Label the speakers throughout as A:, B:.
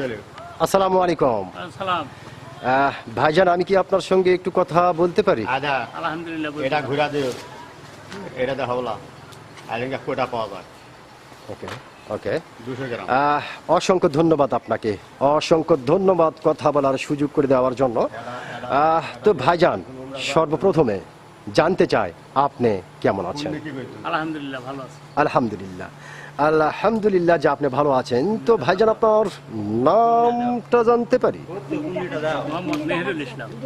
A: দিলে।
B: আসসালামু আলাইকুম। ভাইজান আমি কি আপনার সঙ্গে একটু কথা বলতে পারি?
C: আলহামদুলিল্লাহ
A: এটা ঘুরা দিও। এটা কোটা পাওয়া যায়।
B: ওকে ওকে। আহ, অসংখ্য ধন্যবাদ আপনাকে। অসংখ্য ধন্যবাদ কথা বলার সুযোগ করে দেওয়ার জন্য। আহ, তো ভাইজান সর্বপ্রথমে জানতে চাই আপনি কেমন আছেন?
C: আলহামদুলিল্লাহ ভালো আছে।
B: আলহামদুলিল্লাহ। আলহামদুলিল্লাহ যে আপনি ভালো আছেন। তো ভাইজান আপনার নামটা জানতে পারি?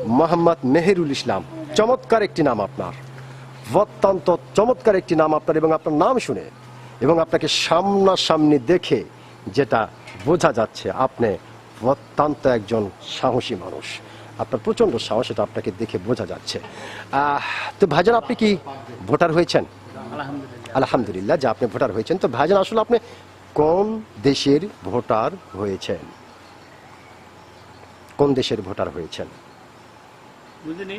C: মোহাম্মদ মেহেরুল ইসলাম।
B: চমৎকার একটি নাম আপনার। অত্যন্ত চমৎকার একটি নাম আপনার এবং আপনার নাম শুনে এবং আপনাকে সামনাসামনি দেখে যেটা বোঝা যাচ্ছে আপনি অত্যন্ত একজন সাহসী মানুষ। আপনার প্রচণ্ড সাহস এটা আপনাকে দেখে বোঝা যাচ্ছে। তো ভাইজান আপনি কি ভোটার হয়েছেন?
C: আলহামদুলিল্লাহ।
B: আলহামদুলিল্লাহ যে আপনি ভোটার হয়েছেন। তো ভাইজান আসলে আপনি কোন দেশের ভোটার হয়েছেন? কোন দেশের ভোটার হয়েছেন?
C: বুঝিনি।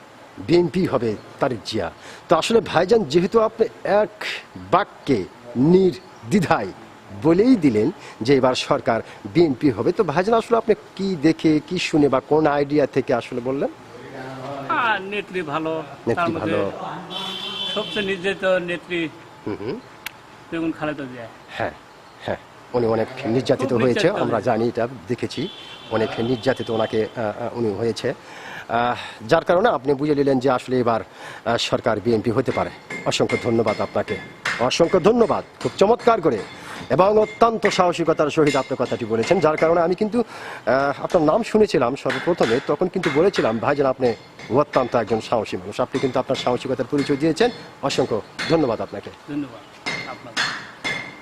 B: বিএনপি হবে তারেক জিয়া। তো আসলে ভাইজান যেহেতু আপনি এক বাক্যে নির্দ্বিধায় বলেই দিলেন যে এবার সরকার বিএনপি হবে তো ভাইজান আসলে আপনি কি দেখে কি শুনে বা কোন আইডিয়া থেকে আসলে বললেন?
C: আর নেত্রী ভালো।
B: নেত্রী ভালো।
C: সবচেয়ে নির্যাতিত নেত্রী
B: হুম হুম।
C: খালেদা যায়
B: হ্যাঁ হ্যাঁ। উনি অনেক নির্যাতিত হয়েছে আমরা জানি এটা দেখেছি। অনেক নির্যাতিত ওনাকে উনি হয়েছে। যার কারণে আপনি বুঝে নিলেন যে আসলে এবার সরকার বিএনপি হতে পারে। অসংখ্য ধন্যবাদ আপনাকে। অসংখ্য ধন্যবাদ। খুব চমৎকার করে। এবং অত্যন্ত সাহসিকতার সহিত আপনি কথাটি বলেছেন যার কারণে আমি কিন্তু আপনার নাম শুনেছিলাম সর্বপ্রথমে তখন কিন্তু বলেছিলাম ভাইজান আপনি অত্যন্ত একজন সাহসী মানুষ। আপনি কিন্তু আপনার সাহসিকতার পরিচয় দিয়েছেন। অসংখ্য ধন্যবাদ আপনাকে।
C: ধন্যবাদ।